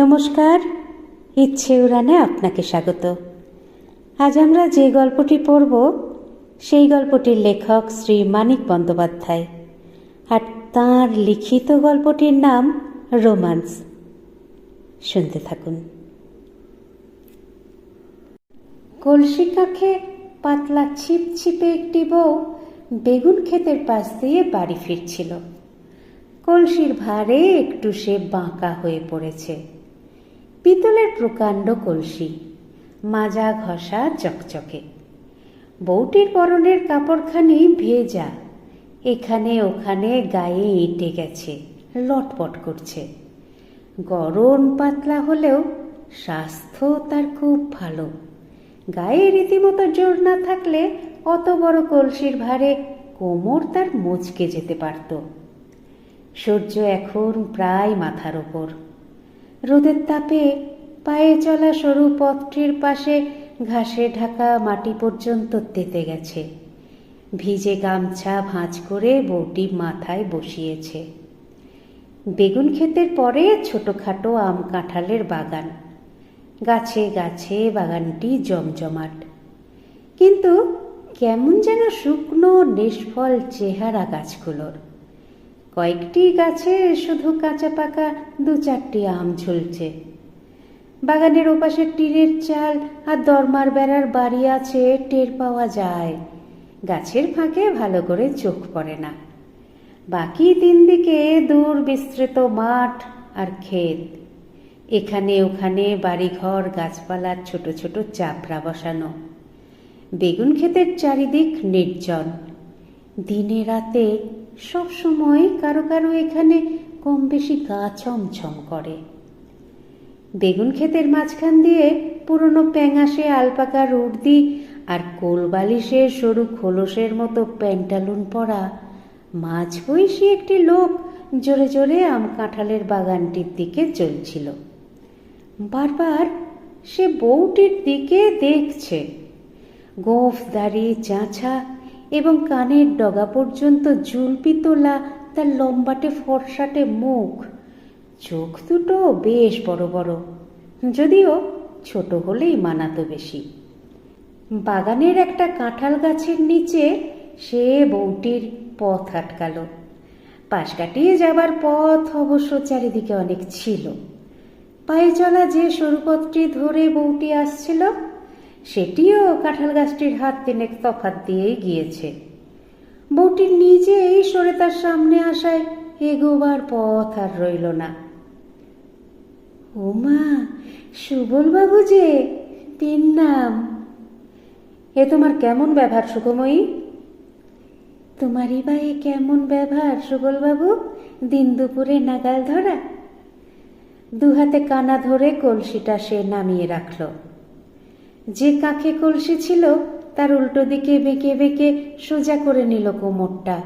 নমস্কার, ইচ্ছে উড়ানে আপনাকে স্বাগত। আজ আমরা যে গল্পটি পড়ব, সেই গল্পটির লেখক শ্রী মানিক বন্দ্যোপাধ্যায় আর তাঁর লিখিত গল্পটির নাম রোমান্স। শুনতে থাকুন। কলসি কাখে পাতলা ছিপছিপে একটি বউ বেগুন ক্ষেতের পাশ দিয়ে বাড়ি ফিরছিল। কলসির ভারে একটু সে বাঁকা হয়ে পড়েছে। পিতলের প্রকাণ্ড কলসি, মাজা ঘষা চকচকে। বউটির পরনের কাপড়খানি ভেজা, এখানে ওখানে গায়ে এঁটে গেছে, লটপট করছে। গরম পাতলা হলেও স্বাস্থ্য তার খুব ভালো। গায়ে রীতিমতো জোর না থাকলে অত বড় কলসির ভারে কোমর তার মুচকে যেতে পারত। সূর্য এখন প্রায় মাথার ওপর। রোদের তাপে পায়ে চলা সরু পথটির পাশে ঘাসে ঢাকা মাটি পর্যন্ত তেতে গেছে। ভিজে গামছা ভাঁজ করে বউটি মাথায় বসিয়েছে। বেগুন ক্ষেতের পরে ছোটোখাটো আম কাঁঠালের বাগান। গাছে গাছে বাগানটি জমজমাট। কিন্তু কেমন যেন শুকনো, নিষ্ফল চেহারা গাছগুলোর। কয়েকটি গাছে শুধু কাঁচা পাকা দু চারটি আম ঝুলছে। বাগানের ওপাশে টিনের চাল আর দরমার বেড়ার বাড়ি আছে, টের পাওয়া যায়। গাছের ফাঁকে ভালো করে চোখ পড়ে না। বাকি তিন দিকে দূর বিস্তৃত মাঠ আর ক্ষেত। এখানে ওখানে বাড়িঘর গাছপালার ছোট ছোট চাপড়া বসানো। বেগুন ক্ষেতের চারিদিক নির্জন। দিনে রাতে সব সময় কারও কারও এখানে কম বেশি গা ছমছম করে। বেগুন ক্ষেতের মাঝখান দিয়ে পুরনো প্যাঙাশে আলপাকা রুড়দি আর কোল বালিশের সরু খোলসের মতো প্যান্টালুন পরা মাঝ বয়সী একটি লোক জোরে জোরে আম কাঁঠালের বাগানটির দিকে চলছিল। বারবার সে বউটির দিকে দেখছে। গোফ দাড়ি চাঁছা এবং কানের ডগা পর্যন্ত জুলপি তোলা তার লম্বাটে ফর্সাটে মুখ। চোখ দুটো বেশ বড় বড়, যদিও ছোট হলেই মানাতো বেশি। বাগানের একটা কাঁঠাল গাছের নিচে সে বউটির পথ আটকালো। পাশ কাটিয়ে যাবার পথ অবশ্য চারিদিকে অনেক ছিল। পায়ে চলা যে সরু পথটি ধরে বউটি আসছিল সেটিও কাঁঠাল গাছটির হাত তিনেক তফাত দিয়েই গিয়েছে। বউটি নিজেই সরে তার সামনে আসায় এগোবার পথ আর রইল না। ওমা সুবল বাবু যে, তিন নাম। এ তোমার কেমন ব্যবহার সুখময়ী তোমারই বা এ কেমন ব্যবহার সুবল বাবু দিন দুপুরে নাগাল ধরা? দুহাতে কানা ধরে কলসিটা সে নামিয়ে রাখল। যে কাকে কলসি ছিল, তার উল্টো দিকে বেঁকে বেঁকে সোজা করে নিল কোমরটা।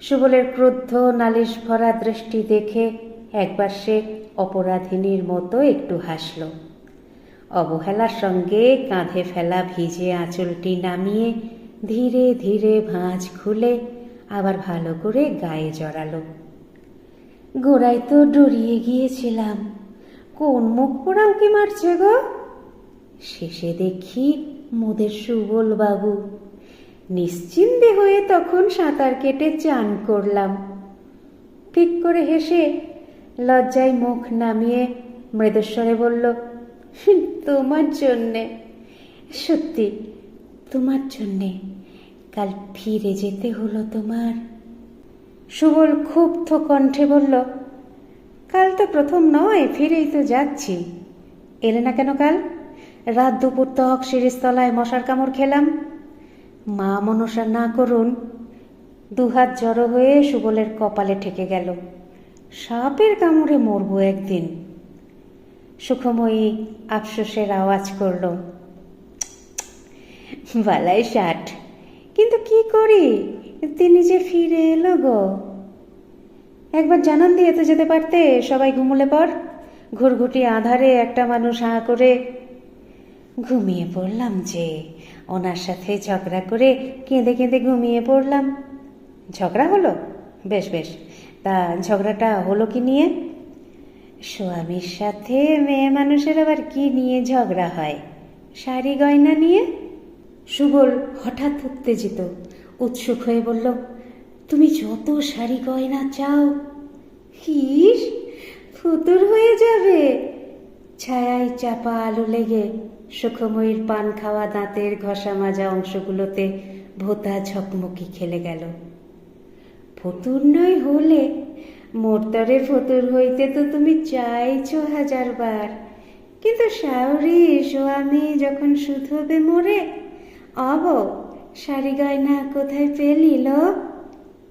সুবলের ক্রুদ্ধ নালিশ ভরা দৃষ্টি দেখে একবার সে অপরাধিনীর মতো একটু হাসল। অবহেলার সঙ্গে কাঁধে ফেলা ভিজে আঁচলটি নামিয়ে ধীরে ধীরে ভাঁজ খুলে আবার ভালো করে গায়ে জড়ালো। গোড়ায় তো ডরিয়ে গিয়েছিলাম। কোন মুখ পোড়া উঁকি মারছে গো? শেষে দেখি মোদের সুবল বাবু নিশ্চিন্তে হয়ে তখন সাঁতার কেটে চান করলাম। ঠিক করে হেসে লজ্জায় মুখ নামিয়ে মৃদস্বরে বলল তোমার জন্যে। সত্যি, তোমার জন্যে। কাল ফিরে যেতে হলো তোমার। সুবল ক্ষুব্ধ কণ্ঠে বলল, কাল তো প্রথম নয়, ফিরেই তো যাচ্ছি। এলে না কেন কাল? রাত দুপুর তক শিরিষতলায় মশার কামড় খেলাম। মা মনসা না করুন, দুহাত জড়ো হয়ে সুবলের কপালে ঠেকে গেল। সাপের কামড়ে মরবো একদিন। সুখময়ী আফসোসের আওয়াজ করল, বালাই ষাট, কিন্তু কি করি? তিনি যে ফিরে এলো গো। একবার জানান দিয়ে তো যেতে পারতে, সবাই ঘুমলে পর। ঘুরঘুটি আধারে একটা মানুষ হাঁ করে ঘুমিয়ে পড়লাম যে। ওনার সাথে ঝগড়া করে কেঁদে কেঁদে ঘুমিয়ে পড়লাম। ঝগড়া হলো? বেশ বেশ। তা ঝগড়াটা হলো কি নিয়ে? স্বামীর সাথে মেয়ে মানুষের আবার কি নিয়ে ঝগড়া হয়? শাড়ি গয়না নিয়ে? সুবল হঠাৎ উত্তেজিত, উৎসুক হয়ে বলল, তুমি যত শাড়ি গয়না চাও হিস ফুতুর হয়ে যাবে। ছায়ায় চাপা আলো লেগে সুখময়ীর পান খাওয়া দাঁতের ঘষা মাজা অংশগুলোতে ভোতা ঝকমকি খেলে গেল। ফতুর নয় হলে, মোরতরে ফতুর হইতে তো তুমি চাইছো হাজার বার কিন্তু শাওরি স্বামী যখন শুধবে মোরে, অব, শাড়ি গয়না কোথায় পেলিল?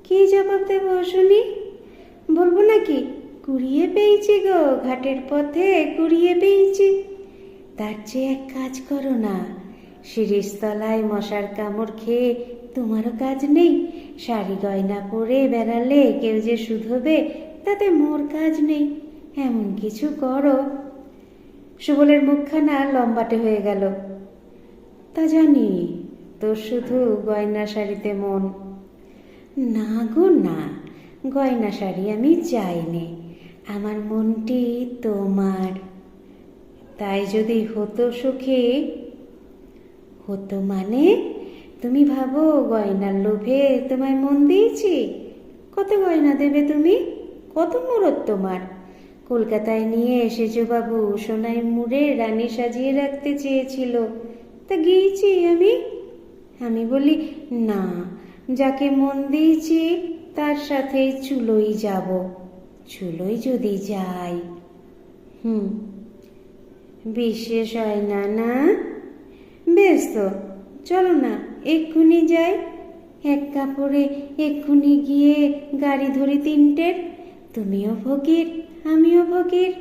কি জবাব দেব শুনি? বলব নাকি? কুড়িয়ে পেয়েছি গো, ঘাটের পথে কুড়িয়ে পেয়েছি। তার চেয়ে এক কাজ করো না শিরিষতলায় মশার কামড় খেয়ে তোমারও কাজ নেই। শাড়ি গয়না পরে বেড়ালে কেউ যে শুধবে, তাতে মোর কাজ নেই, এমন কিছু করো। সুবলের মুখখানা লম্বাটে হয়ে গেল। তা জানি, তোর শুধু গয়না শাড়িতে মন। না গো, না, গয়না শাড়ি আমি চাইনি। আমার মনটি তোমার। তাই যদি হতো সুখে, হতো মানে? তুমি ভাবো গয়নার লোভে তোমায় মন দিয়েছি। কত গয়না দেবে তুমি? কত মুরত তোমার? কলকাতায় নিয়ে এসেছ বাবু সোনাই মুড়ে রানী সাজিয়ে রাখতে চেয়েছিল। তা গিয়েছি আমি? আমি বলি, না, যাকে মন দিয়েছি তার সাথে চুলোই যাব। চুলোই যদি যাই। হুম, বিশেষ হয় না না? বেশ তো চলো না, এক্ষুনি যাই। এক কাপড়ে এক্ষুনি গিয়ে গাড়ি ধরি তিনটের। তুমিও ফকির, আমিও ফকির।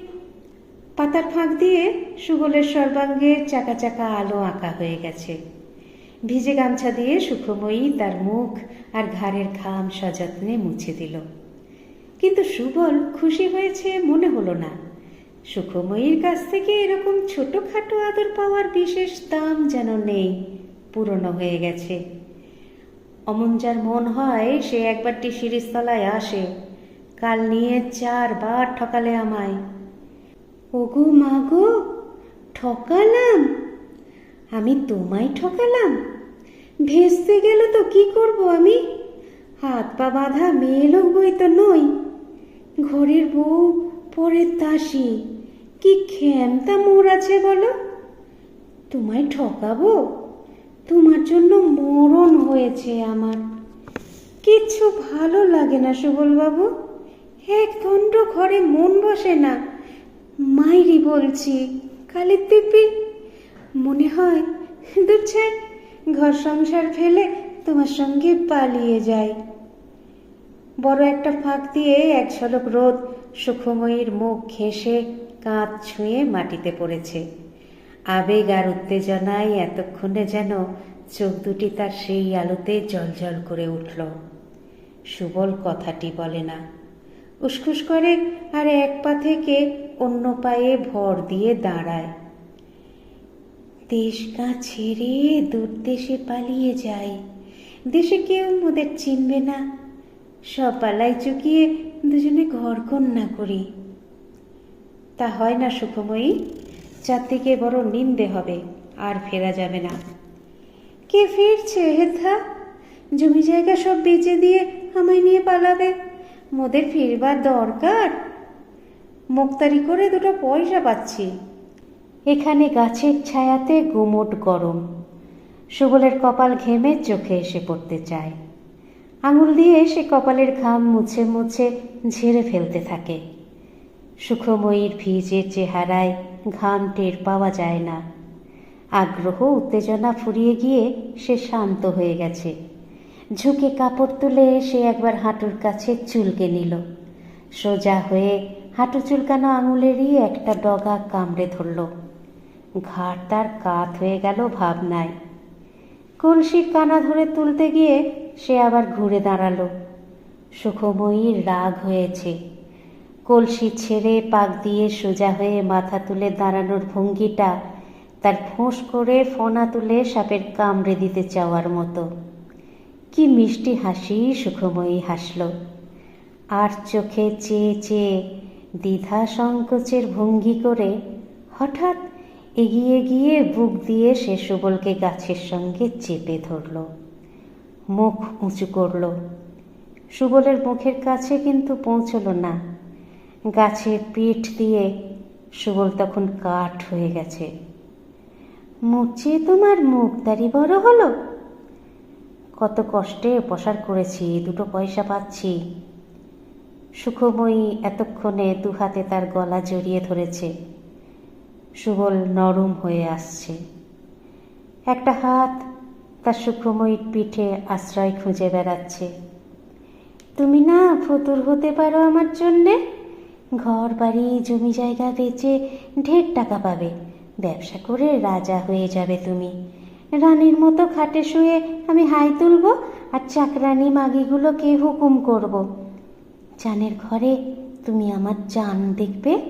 পাতার ফাঁক দিয়ে সুগলের সর্বাঙ্গে চাকা চাকা আলো আঁকা হয়ে গেছে। ভিজে গামছা দিয়ে সুখময়ী তার মুখ আর ঘাড়ের ঘাম সযত্নে মুছে দিল। কিন্তু সুবল খুশি হয়েছে মনে হলো না। সুখময়ীর কাছ থেকে এরকম ছোটখাটো আদর পাওয়ার বিশেষ দাম যেন নেই, পুরনো হয়ে গেছে। অমন যার মন হয়, সে একবারটি শিরিষতলায় আসে। কাল নিয়ে চারবার ঠকালে আমায়। ওগো মা গো, ঠকালাম? আমি তোমায় ঠকালাম? ভেস্তে গেল তো কি করব আমি? হাত পা বাঁধা মেয়ে লোক বই তো নই। ঘরের বউ পরের তাসি। কি ক্ষমতা মোর আছে বলো? তোমায় ঠকাবো? তোমার জন্য মরণ হয়েছে আমার। কিচ্ছু ভালো লাগে না সুবলবাবু। এক দণ্ড ঘরে মন বসে না। মাইরি বলছি কালের দিব্যি, মনে হয় দুচ্ছাই ঘর সংসার ফেলে তোমার সঙ্গে পালিয়ে যাই। বড় একটা ফাঁক দিয়ে এক ঝলক রোদ সুখময়ীর মুখ ঘেঁষে কাঁধ ছুঁয়ে মাটিতে পড়েছে। আবেগ আর উত্তেজনায় এতক্ষণে যেন চোখ দুটি তার সেই আলোতে জলজল করে উঠল। সুবল কথাটি বলে না। উসখুস করে আর এক পা থেকে অন্য পায়ে ভর দিয়ে দাঁড়ায়। দেশ গা ছেড়ে দূর দেশে পালিয়ে যায়। দেশে কেউ মোদের চিনবে না। সব পালাই চুকিয়ে দুজনে ঘর কন্যা করি। তা হয় না, সুখময়ী চারদিকে বড় নিন্দে হবে, আর ফেরা যাবে না। কে ফিরছে হেথা? জমি জায়গা সব বেচে দিয়ে আমায় নিয়ে পালাবে। মোদের ফিরবার দরকার? মুক্তারি করে দুটো পয়সা পাচ্ছি। এখানে গাছের ছায়াতে গুমোট গরম। সুবলের কপাল ঘেমে চোখে এসে পড়তে চায়। আঙুল দিয়ে সে কপালের ঘাম মুছে মুছে ঝেড়ে ফেলতে থাকে। সুখময়ীর ভিজে চেহারায় ঘাম টের পাওয়া যায় না। আগ্রহ, উত্তেজনা ফুরিয়ে গিয়ে সে শান্ত হয়ে গেছে। ঝুঁকে কাপড় তুলে সে একবার হাঁটুর কাছে চুলকে নিল। সোজা হয়ে হাঁটু চুলকানো আঙুলেরই একটা ডগা কামড়ে ধরল। ঘাড় তার কাত হয়ে গেল ভাবনায়। কলসির কানা ধরে তুলতে গিয়ে সে আবার ঘুরে দাঁড়াল। সুখময়ীর রাগ হয়েছে। কলসি ছেড়ে পাক দিয়ে সোজা হয়ে মাথা তুলে দাঁড়ানোর ভঙ্গিটা তার ফোঁস করে ফোনা তুলে সাপের কামড়ে দিতে চাওয়ার মতো। কি মিষ্টি হাসি সুখময়ী হাসল। আর চোখে চেয়ে চেয়ে দ্বিধা সংকোচের ভঙ্গি করে হঠাৎ এগিয়ে গিয়ে বুক দিয়ে সে সুবলকে গাছের সঙ্গে চেপে ধরল। মুখ উঁচু করল। সুবলের মুখের কাছে কিন্তু পৌঁছলো না। গাছের পিঠ দিয়ে সুবল তখন কাঠ হয়ে গেছে। মুচে তোমার মুখদারি বড় হলো? কত কষ্টে প্রসার করেছি, দুটো পয়সা পাচ্ছি। সুখময়ী এতক্ষণে দু হাতে তার গলা জড়িয়ে ধরেছে। সুবল নরম হয়ে আসছে। একটা হাত তার সুখময়ীর পিঠে আশ্রয় খুঁজে বেড়াচ্ছে। তুমি না ফতুর হতে পারো আমার জন্যে? ঘর বাড়ি জমি জায়গা বেচে ঢের টাকা পাবে। ব্যবসা করে রাজা হয়ে যাবে তুমি। রানীর মতো খাটে শুয়ে আমি হাই তুলব আর চাকরানি মাগিগুলোকে হুকুম করব? জানের ঘরে তুমি আমার জান দেখবে?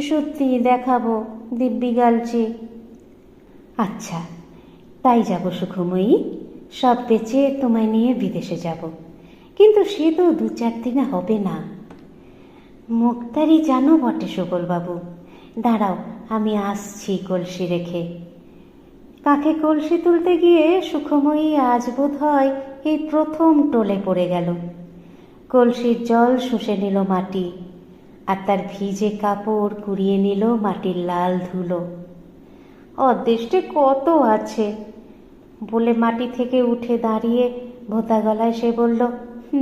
সত্যি দেখাবো। দিব্যি গালছি আচ্ছা তাই যাব সুখময়ী, সব বেচে তোমায় নিয়ে বিদেশে যাব। কিন্তু সে তো দু চার দিনে হবে না। মুক্তারি জানো বটে সুবলবাবু দাঁড়াও, আমি আসছি কলসি রেখে। কাকে কলসি তুলতে গিয়ে সুখময়ী আজ বোধ হয় এই প্রথম টোলে পড়ে গেল। কলসির জল শুষে নিল মাটি। আর তার ভিজে কাপড় কুড়িয়ে নিল মাটির লাল ধুলো। অদৃষ্টে কত আছে? বলে মাটি থেকে উঠে দাঁড়িয়ে ভোতা গলায় সে বলল,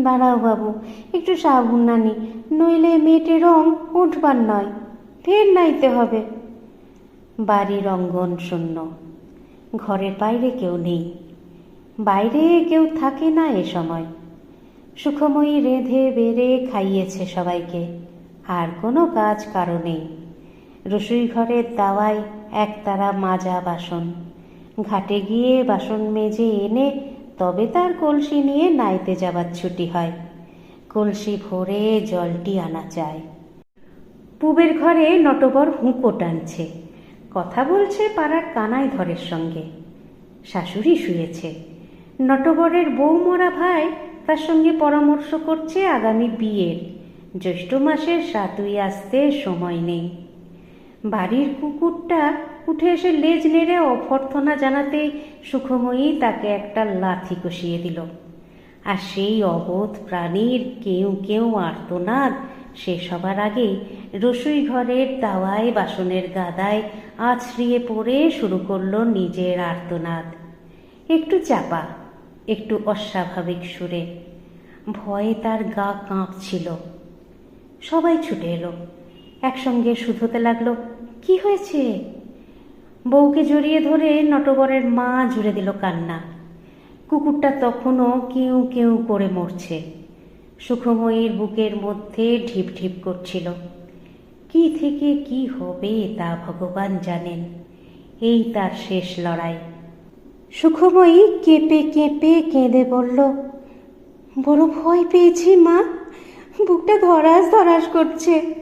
দাঁড়াও বাবু, একটু সাবুন নানি নইলে মেয়েটে রং উঠবার নয়, ফের নাইতে হবে। বাড়ির অঙ্গন শূন্য। ঘরের বাইরে কেউ নেই। বাইরে কেউ থাকে না এ সময়। সুখময়ী রেঁধে বেড়ে খাইয়েছে সবাইকে। আর কোনো কাজ কারও নেই। রসুই ঘরের দাওয়ায় একতারা মাজা বাসন। ঘাটে গিয়ে বাসন মেজে এনে তবে তার কলসি নিয়ে নাইতে যাবার ছুটি হয়। কলসি ভরে জলটি আনা চায় পুবের ঘরে নটবর হুঁকো টানছে। কথা বলছে পাড়ার কানাই ধরের সঙ্গে। শাশুড়ি শুয়েছে। নটবরের বউ মরা ভাই তার সঙ্গে পরামর্শ করছে আগামী বিয়ের। জ্যৈষ্ঠ মাসের সাতুই আসতে সময় নেই। বাড়ির কুকুরটা উঠে এসে লেজ নেড়ে অভ্যর্থনা জানাতেই সুখময়ী তাকে একটা লাথি কষিয়ে দিল। আর সেই অবোধ প্রাণীর কেউ কেউ আর্তনাদ, সে সবার আগেই রসুই ঘরের দাওয়ায়, বাসনের গাদায় আছড়িয়ে পড়ে শুরু করল নিজের আর্তনাদ। একটু চাপা, একটু অস্বাভাবিক সুরে। ভয়ে তার গা কাঁপছিল। সবাই ছুটে এলো। একসঙ্গে শুধোতে লাগল, কি হয়েছে? বউকে জড়িয়ে ধরে নটবরের মা জুড়ে দিল কান্না। কুকুরটা তখনও কেউ কেউ করে মরছে। সুখময়ীর বুকের মধ্যে ঢিপ ঢিপ করছিল। কি থেকে কি হবে তা ভগবান জানেন। এই তার শেষ লড়াই। সুখময়ী কেঁপে কেঁপে কেঁদে বলল, বড় ভয় পেয়েছি মা। বুকটা ধরাস ধরাস করছে।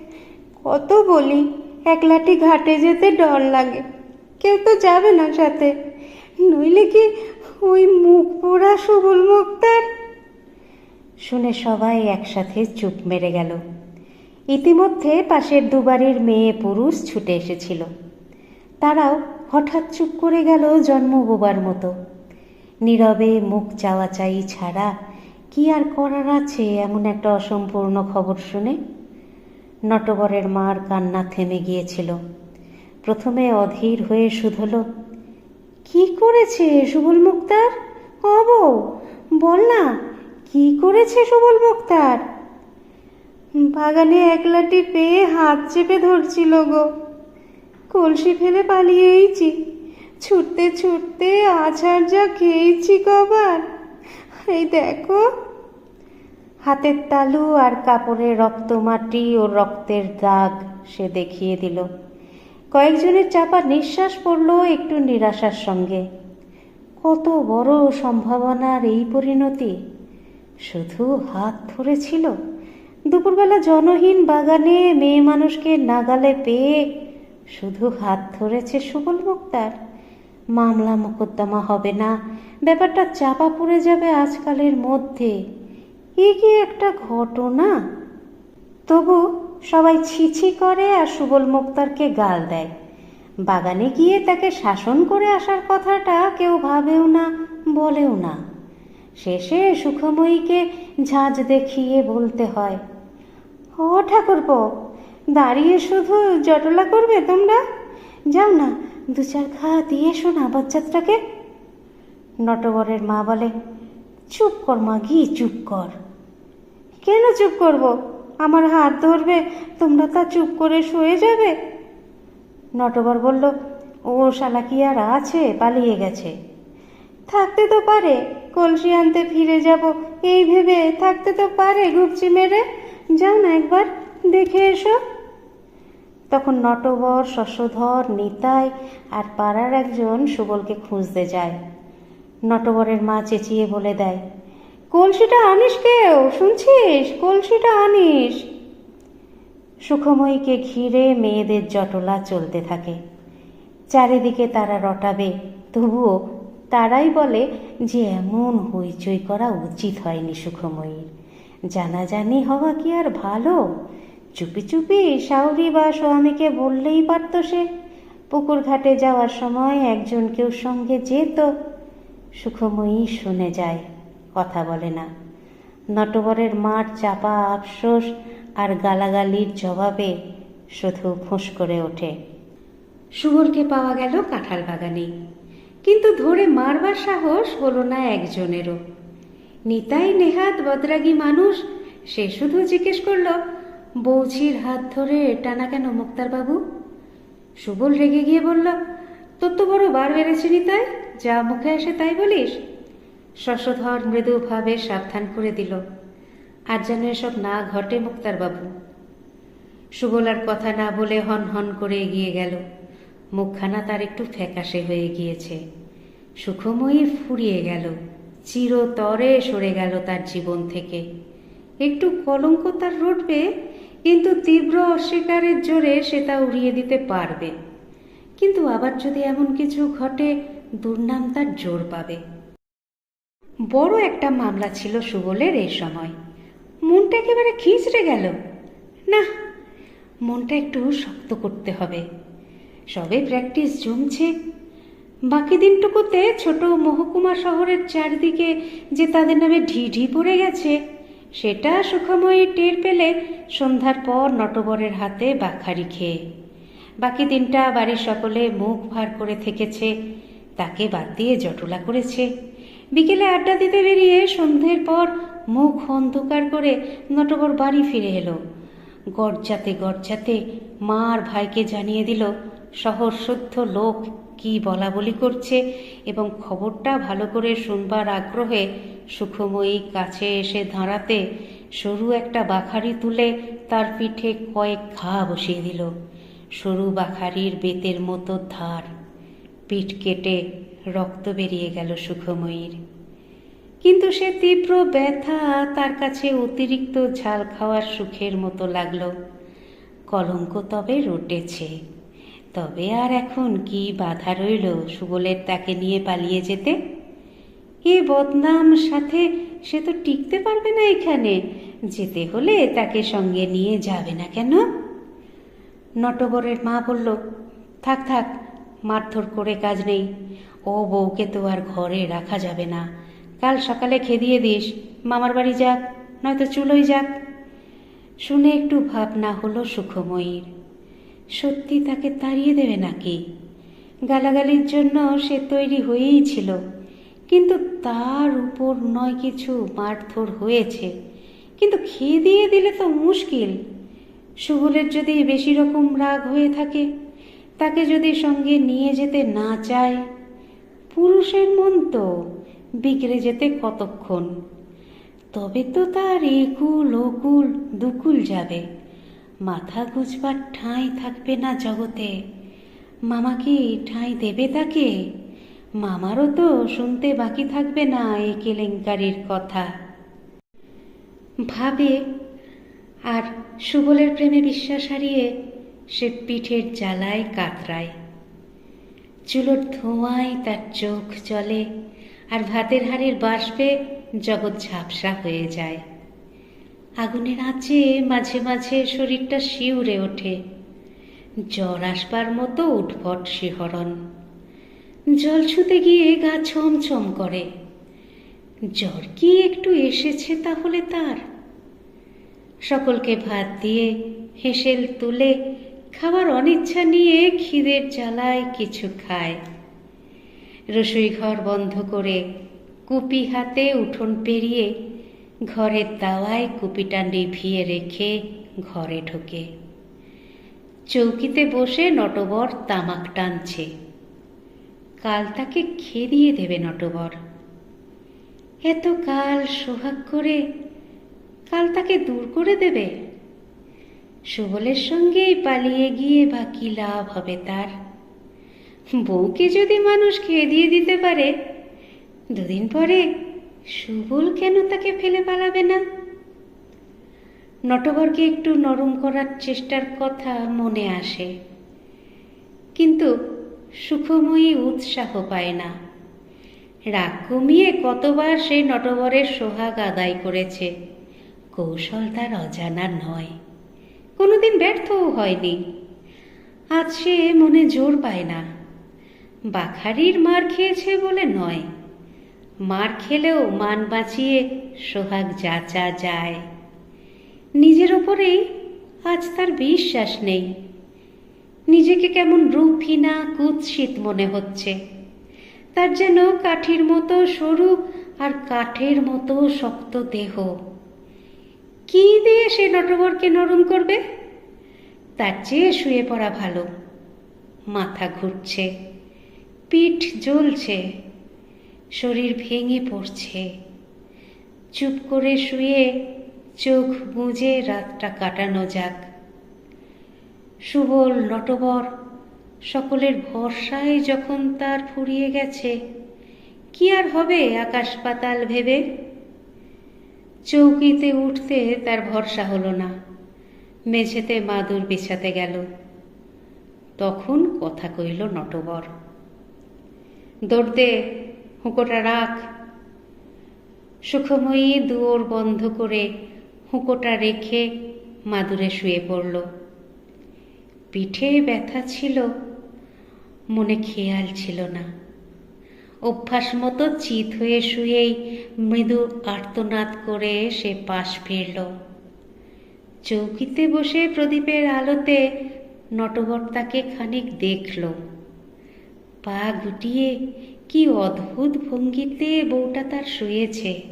কত বলি একলাটি ঘাটে যেতে ডর লাগে। কেউ তো যাবে না সাথে। নইলে কি ওই মুখ পোড়া সুবল মুক্তার? শুনে সবাই একসাথে চুপ মেরে গেল। ইতিমধ্যে পাশের দুবারের মেয়ে পুরুষ ছুটে এসেছিল। তারাও হঠাৎ চুপ করে গেল জন্ম বোবার মতো। নীরবে মুখ চাওয়াচাই ছাড়া কি আর করার আছে এমন একটা অসম্পূর্ণ খবর শুনে? নটবরের মার কান্না থেমে গিয়েছিল। প্রথমে অধীর হয়ে শুধল, কি করেছে সুবল মুক্তার? অব বল না, কি করেছে সুবল মুক্তার? বাগানে একলাটি পেয়ে হাত চেপে ধরছিল গো। কলসি ফেলে পালিয়েইছি, ছুটতে ছুটতে আছাড় যা খেয়েছি কবার। এই দেখো। হাতের তালু আর কাপড়ে রক্ত মাটি ও রক্তের দাগ সে দেখিয়ে দিল। কয়েকজনের চাপা নিঃশ্বাস পড়ল একটু নিরাশার সঙ্গে। কত বড় সম্ভাবনার এই পরিণতি। শুধু হাত ধরেছিল। দুপুরবেলা জনহীন বাগানে মেয়ে মানুষকে নাগালে পেয়ে শুধু হাত ধরেছে সুবল মুক্তার। মামলা মোকদ্দমা হবে না। ব্যাপারটা চাপা পড়ে যাবে আজকালের মধ্যে। এ কি একটা ঘটনা? তবু সবাই ছিছি করে আর সুবল মুক্তারকে গাল দেয়। বাগানে গিয়ে তাকে শাসন করে আসার কথাটা কেউ ভাবেও না, বলেও না। শেষে সুখময়ীকে ঝাঁজ দেখিয়ে বলতে হয়, ও ঠাকুরপো, দাঁড়িয়ে শুধু জটলা করবে তোমরা? যাও না দু চার খা দিয়ে এসো না বাচ্চাটাকে? নটবরের মা বলে, চুপ কর মা গিয়ে চুপ কর। কেন চুপ করব? আমার হাত ধরবে, তোমরা তা চুপ করে শুয়ে যাবে? নটবর বলল, ও শালা কি আর আছে, পালিয়ে গেছে। থাকতে তো পারে, কলসি আনতে ফিরে যাব, এই ভেবে থাকতে তো পারে ঘুপচি মেরে। যাও না একবার, দেখে এসো। তখন নটবর, শশধর, নিতাই আর পাড়ার একজন সুবলকে খুঁজতে যায়। নটবরের মা চেঁচিয়ে বলে দেয়, কলসিটা আনিস কেউ? শুনছিস? কলসিটা আনিস? সুখময়ীকে ঘিরে মেয়েদের জটলা চলতে থাকে। চারিদিকে তারা রটাবে, তবুও তারাই বলে যে এমন হইচই করা উচিত হয়নি সুখময়ীর। জানাজানি হওয়া কি আর ভালো? চুপি চুপি শাওরি বা স্বামীকে বললেই পারত সে। পুকুর ঘাটে যাওয়ার সময় একজন কেউ সঙ্গে যেত, সুখময়ী শুনে যায়, কথা বলে না। নটবরের মাঠ চাপা আফসোস আর গালাগালির জবাবে শুধু ফোঁস করে ওঠে। শুভরকে পাওয়া গেল কাঁঠাল বাগানে। কিন্তু ধরে মারবার সাহস হলো না একজনেরও। নিতাই নেহাত বদরাগী মানুষ, সে শুধু জিজ্ঞেস করল বৌছির হাত ধরে টানা কেন মুক্তারবাবু? সুবল রেগে গিয়ে বলল, তোর তো বড় বার বেড়েছে নিতাই যা মুখে আসে তাই বলিস? শশধর মৃদুভাবে সাবধান করে দিল। আর যেন এসব না ঘটে মুক্তারবাবু? সুবল আর কথা না বলে হন হন করে এগিয়ে গেল। মুখখানা তার একটু ফ্যাকাশে হয়ে গিয়েছে। সুখময়ী ফুরিয়ে গেল। চিরতরে সরে গেল তার জীবন থেকে। একটু কলঙ্ক তার রটবে কিন্তু তীব্র অস্বীকারের জোরে সে তা উড়িয়ে দিতে পারবে। কিন্তু আবার যদি এমন কিছু ঘটে, দুর্নাম তার জোর পাবে। বড় একটা মামলা ছিল সুবলের এই সময়। মনটা একেবারে খিঁচড়ে গেল। না, মনটা একটু শক্ত করতে হবে। সবে প্র্যাকটিস জমছে। বাকি দিনটুকুতে ছোট মহকুমা শহরের চারদিকে যে তাদের নামে ঢি ঢি পড়ে গেছে সেটা সুখময়ী টের পেলে সন্ধ্যার পর নটবরের হাতে বাখারি খেয়ে। বাকি দিনটা বাড়ির সকলে মুখ ভার করে থেকেছে, তাকে বাদ দিয়ে জটলা করেছে। বিকেলে আড্ডা দিতে বেরিয়ে সন্ধ্যের পর মুখ অন্ধকার করে নটবর বাড়ি ফিরে এলো। গরজাতে গরজাতে মা আর ভাইকে জানিয়ে দিল শহর শুদ্ধ লোক কি বলা বলি করছে এবং খবরটা ভালো করে শুনবার আগ্রহে সুখময়ী কাছে এসে দাঁড়াতে সরু একটা বাখারি তুলে তার পিঠে কয়েক ঘা বসিয়ে দিল। সরু বাখারির বেতের মতো ধার। পিঠ কেটে রক্ত বেরিয়ে গেল সুখময়ীর। কিন্তু সে তীব্র ব্যথা তার কাছে অতিরিক্ত ঝাল খাওয়ার সুখের মতো লাগল। কলঙ্ক তবে রটেছে। তবে আর এখন কি বাধা রইল সুবলের তাকে নিয়ে পালিয়ে যেতে? এ বদনাম সাথে সে তো টিকতে পারবে না এখানে। যেতে হলে তাকে সঙ্গে নিয়ে যাবে না কেন? নটবরের মা বলল, থাক থাক, মারধর করে কাজ নেই। ও বউকে তো আর ঘরে রাখা যাবে না। কাল সকালে খেদিয়ে দিস। মামার বাড়ি যাক, নয়তো চুলোই যাক। শুনে একটু ভাবনা হলো সুখময়ীর। সত্যি তাকে তাড়িয়ে দেবে নাকি? গালাগালির জন্য সে তৈরি হয়েই ছিল। কিন্তু তার উপর নয় কিছু মারধর হয়েছে। কিন্তু খেয়ে দিয়ে দিলে তো মুশকিল। সুবলের যদি বেশি রকম রাগ হয়ে থাকে, তাকে যদি সঙ্গে নিয়ে যেতে না চায়, পুরুষের মন তো বিগড়ে যেতে কতক্ষণ। তবে তো তার একুল ওকুল দুকুল যাবে। মাথা গুজবার ঠাঁই থাকবে না জগতে। মামা কি ঠাঁই দেবে তাকে? মামারও তো শুনতে বাকি থাকবে না এই কেলেঙ্কারির কথা। ভাবে আর সুবলের প্রেমে বিশ্বাস হারিয়ে সে পিঠের জ্বালায় কাতরায়। চুলোর ধোঁয়ায় তার চোখ জলে আর ভাতের হাড়ির বাষ্পে জগৎ ঝাপসা হয়ে যায়। আগুনের আঁচে মাঝে মাঝে শরীরটা শিউরে ওঠে। জ্বর আসবার মতো উঠভট শিহরণ। জল ছুতে গিয়ে গা ছমছম করে। জ্বর কি একটু এসেছে তাহলে তার? সকলকে ভাত দিয়ে হেসেল তুলে খাবার অনিচ্ছা নিয়ে খিদের জ্বালায় কিছু খায়। রসুই ঘর বন্ধ করে কুপি হাতে উঠোন পেরিয়ে ঘরের দাওয়ায় কুপিটা নিভিয়ে রেখে ঘরে ঢোকে। চৌকিতে বসে নটবর তামাক টানছে। কাল তাকে খেদিয়ে দেবে নটবর। এত কাল সোহাগ করে কাল তাকে দূর করে দেবে? সুবলের সঙ্গেই পালিয়ে গিয়ে বা কি লাভ হবে তার। বউকে যদি মানুষ খেয়ে দিয়ে দিতে পারে, দুদিন পরে সুবল কেন তাকে ফেলে পালাবে না? নটবরকে একটু নরম করার চেষ্টার কথা মনে আসে। কিন্তু সুখময়ী উৎসাহ পায় না। রাগ কমিয়ে কতবার সেই নটবরের সোহাগ আদায় করেছে, কৌশল তার অজানা নয়। কোনোদিন ব্যর্থও হয়নি। আজ সে মনে জোর পায় না। বাখারির মার খেয়েছে বলে নয়, মার খেলেও মান বাঁচিয়ে সোহাগ যাচা যায়। নিজের ওপরেই আজ তার বিশ্বাস নেই। নিজেকে কেমন রূপহীনা কুৎসিত মনে হচ্ছে। তার যেন কাঠির মতো সরু আর কাঠের মতো শক্ত দেহ। কি দিয়ে সে নটবরকে নরম করবে? তার চেয়ে শুয়ে পড়া ভালো। মাথা ঘুরছে, পিঠ জ্বলছে, শরীর ভেঙে পড়ছে। চুপ করে শুয়ে চোখ বুঝে রাতটা কাটানো যাক। সুবল নটবর, সকলের ভরসায় যখন তার ফুরিয়ে গেছে, কি আর হবে আকাশ পাতাল ভেবে? চৌকিতে উঠতে তার ভরসা হলো না, মেঝেতে মাদুর বিছাতে গেল। তখন কথা কইল নটবর, দৌড়তে হুঁকোটা রাখ। সুখময়ী দুয়োর বন্ধ করে হুঁকোটা রেখে মাদুরে শুয়ে পড়ল। পিঠে ব্যথা ছিল, মনে খেয়াল ছিল না। অভ্যাস মতো চিত হয়ে শুয়েই মৃদু আর্তনাদ করে সে পাশ ফিরল। চৌকিতে বসে প্রদীপের আলোতে নটবর তাকে খানিক দেখল। পা গুটিয়ে কি অদ্ভুত ভঙ্গিতে বউটা তার শুয়েছে।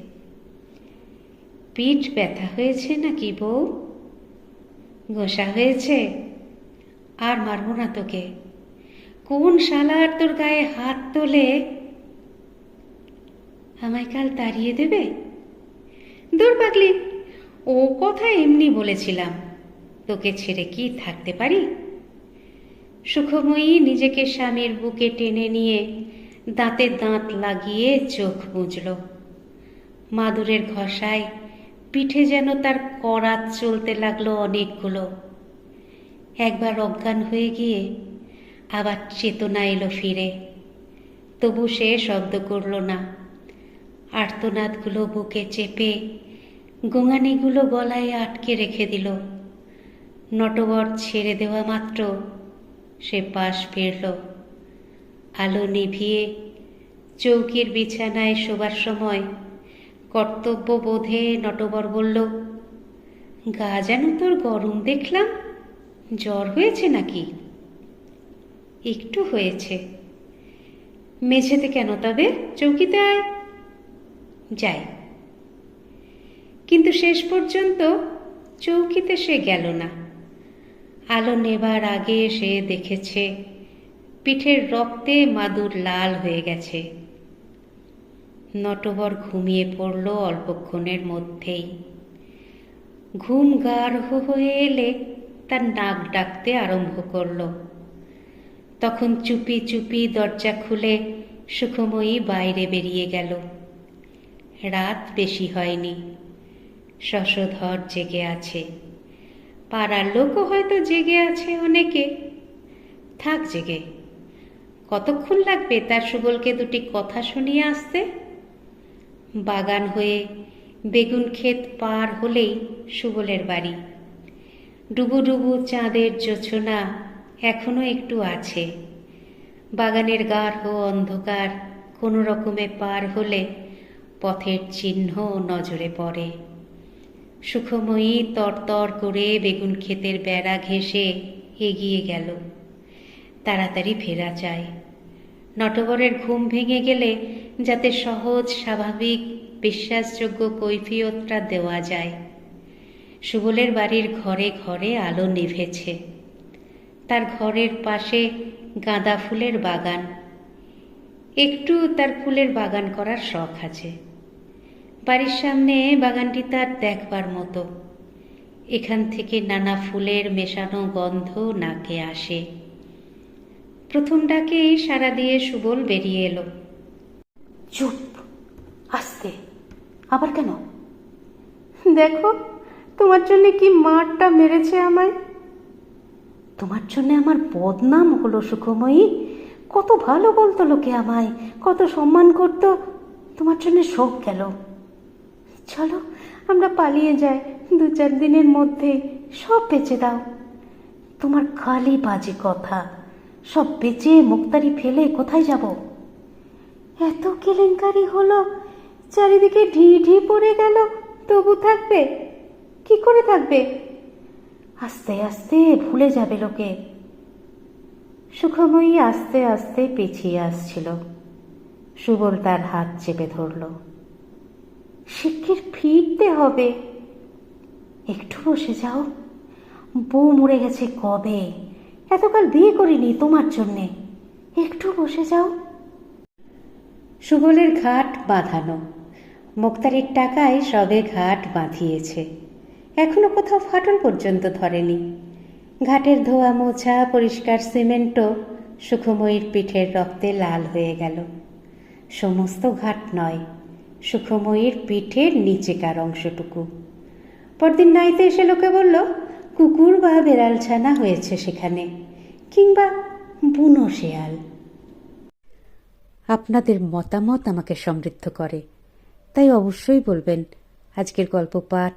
পিঠ ব্যথা হয়েছে নাকি বউ? গোসা হয়েছে? আর মারবো না তোকে। কোন শালার তোর গায়ে হাত তোলে? আমায় কাল তাড়িয়ে দেবে? দূর পাগলি, ও কথা এমনি বলেছিলাম। তোকে ছেড়ে কি থাকতে পারি? সুখময়ী নিজেকে স্বামীর বুকে টেনে নিয়ে দাঁতে দাঁত লাগিয়ে চোখ বুঝল মাদুরের ঘষায় পিঠে যেন তার করাত চলতে লাগল অনেকগুলো। একবার অজ্ঞান হয়ে গিয়ে আবার চেতনা এলো ফিরে। তবু সে শব্দ করল না। আর্তনাদগুলো বুকে চেপে গোঙানিগুলো গলায় আটকে রেখে দিল। নটবর ছেড়ে দেওয়া মাত্র সে পাশ ফিরল। আলো নিভিয়ে চৌকির বিছানায় শোবার সময় কর্তব্য বোধে নটবর বলল, গা যেন তোর গরম দেখলাম জ্বর হয়েছে নাকি? একটু হয়েছে। মেঝেতে কেন তবে চৌকিতে আয় যাই। কিন্তু শেষ পর্যন্ত চৌকিতে সে গেল না। আলো নেবার আগে সে দেখেছে, পিঠের রক্তে মাদুর লাল হয়ে গেছে। নটবর ঘুমিয়ে পড়ল অল্পক্ষণের মধ্যেই। ঘুম গাঢ় হয়ে এলে তার নাক ডাকতে আরম্ভ করল। তখন চুপি চুপি দরজা খুলে সুখময়ী বাইরে বেরিয়ে গেল। রাত বেশি হয়নি। শশধর জেগে আছে। পাড়ার লোকও হয়তো জেগে আছে অনেকে। থাক জেগে। কতক্ষণ লাগবে তার সুবলকে দুটি কথা শুনিয়ে আসতে? বাগান হয়ে বেগুন ক্ষেত পার হলেই সুবলের বাড়ি। ডুবু ডুবু চাঁদের জোছনা এখনও একটু আছে। বাগানের গাঢ় অন্ধকার কোনো রকমে পার হলে পথের চিহ্ন নজরে পড়ে। সুখময়ী তরতর করে বেগুন ক্ষেতের বেড়া ঘেঁষে এগিয়ে গেল। তাড়াতাড়ি ফেরা চায় নটবরের ঘুম ভেঙে গেলে যাতে সহজ, স্বাভাবিক, বিশ্বাসযোগ্য কৈফিয়তটা দেওয়া যায়। সুবলের বাড়ির ঘরে ঘরে আলো নিভেছে। তার ঘরের পাশে গাঁদা ফুলের বাগান। একটু তার ফুলের বাগান করার শখ আছে। বাড়ির সামনে বাগানটি তার দেখবার মতো। এখান থেকে নানা ফুলের মেশানো গন্ধ নাকে আসে। প্রথম ডাকেই সারা দিয়ে সুবল বেরিয়ে এলো। চুপ, আস্তে, আবার কেন? দেখো তোমার জন্য কি মারটা মেরেছে আমায়? তোমার জন্য আমার বদনাম হলো, সুখময়ী। কত ভালো বলতো লোকে আমায়, কত সম্মান করতো। তোমার জন্য শোক গেল। চলো, আমরা পালিয়ে যাই। দু চার দিনের মধ্যে সব বেঁচে দাও। তোমার খালি বাজে কথা। সব বেঁচে মুক্তারি ফেলে কোথায় যাব? এত কেলেঙ্কারি হলো, চারিদিকে ঢি ঢি পড়ে গেল। তবু থাকবে কি করে থাকবে? আস্তে আস্তে ভুলে যাবে লোকে। সুখময়ী আস্তে আস্তে পিছিয়ে আসছিল। সুবল তার হাত চেপে ধরল। শিক্ষির ফিরতে হবে। একটু বসে যাও। বউ মরে গেছে কবে? এতকাল বিয়ে করিনি তোমার জন্যে। একটু বসে যাও। সুবলের ঘাট বাঁধানো। মুক্তারির টাকায় সবে ঘাট বাঁধিয়েছে। এখনও কোথাও ফাটল পর্যন্ত ধরেনি। ঘাটের ধোয়া মোছা, পরিষ্কার সিমেন্টও সুখময়ীর পিঠের রক্তে লাল হয়ে গেল। সমস্ত ঘাট নয়, সুখময়ীর পিঠের নিচেকার অংশটুকু। পরদিন নাইতে এসে লোকে বলল, কুকুর বা বেড়াল ছানা হয়েছে সেখানে, কিংবা বুনো শেয়াল। আপনাদের মতামত আমাকে সমৃদ্ধ করে, তাই অবশ্যই বলবেন, আজকের গল্প পাঠ